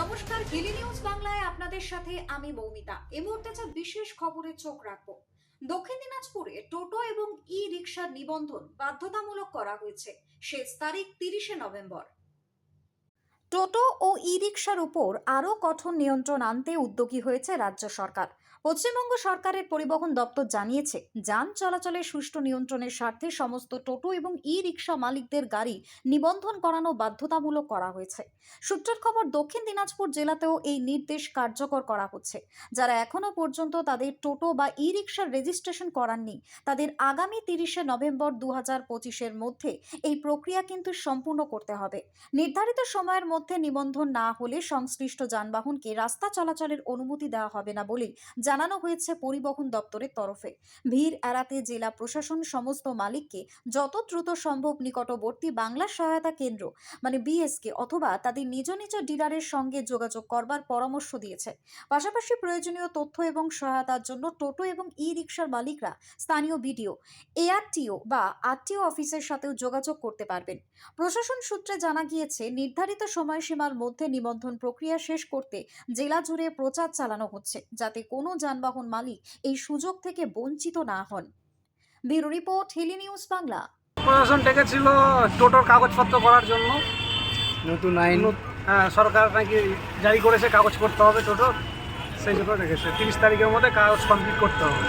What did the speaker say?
নমস্কার daily news বাংলায় আপনাদের সাথে আমি মৌমিতা। এই মুহূর্তে যা বিশেষ খবরে চোখ রাখব। দক্ষিণ দিনাজপুরে টোটো এবং ই রিক্সার নিবন্ধন বাধ্যতামূলক করা হয়েছে। শেষ তারিখ তিরিশে নভেম্বর। টোটো ও ই রিক্সার উপর আরও কঠোর নিয়ন্ত্রণ আনতে উদ্যোগী হয়েছে রাজ্য সরকার। পশ্চিমবঙ্গ সরকারের পরিবহন দপ্তর জানিয়েছে, যান চলাচলের সুষ্ঠু নিয়ন্ত্রণের স্বার্থে সমস্ত টোটো এবং ই রিক্সা মালিকদের গাড়ি নিবন্ধন করানো বাধ্যতামূলক করা হয়েছে। সূত্রের খবর, দক্ষিণ দিনাজপুর জেলাতেও এই নির্দেশ কার্যকর করা হচ্ছে। যারা এখনও পর্যন্ত তাদের টোটো বা ই রিক্সার রেজিস্ট্রেশন করাননি, তাদের আগামী তিরিশে নভেম্বর দু হাজার পঁচিশের মধ্যে এই প্রক্রিয়া কিন্তু সম্পূর্ণ করতে হবে। নির্ধারিত সময়ের মধ্যে নিবন্ধন না হলে সংশ্লিষ্ট যানবাহনকে রাস্তা চলাচলের অনুমতি দেওয়া হবে না বলেই জানানো হয়েছে পরিবহন দপ্তরের তরফে। ভিড় এড়াতে জেলা প্রশাসন সমস্ত মালিককে যত দ্রুত সম্ভব নিকটবর্তী বাংলা সহায়তা কেন্দ্র মানে বিএসকে অথবা তাদের নিজ নিজ ডিলারের সঙ্গে যোগাযোগ করবার পরামর্শ দিয়েছে। পাশাপাশি প্রয়োজনীয় তথ্য এবং সহায়তার জন্য টোটো এবং ই রিক্সার মালিকরা স্থানীয় বিডিও, এআরটিও বা আরটিও অফিসের সাথেও যোগাযোগ করতে পারবেন। প্রশাসন সূত্রে জানা গিয়েছে, নির্ধারিত সময়সীমার মধ্যে নিবন্ধন প্রক্রিয়া শেষ করতে জেলা জুড়ে প্রচার চালানো হচ্ছে যাতে কোনো যানবাহন মালিক এই সুযোগ থেকে বঞ্চিত না হন। Bureau report Hili news Bangla. প্রশাসন ডেকেছিল টোটোর কাগজপত্র করার জন্য। নতুন আইন। হ্যাঁ, সরকার নাকি জারি করেছে কাগজ করতে হবে টোটোর সেই জন্য রেখেছে তিরিশ তারিখের মধ্যে কাগজ কমপ্লিট করতে হবে।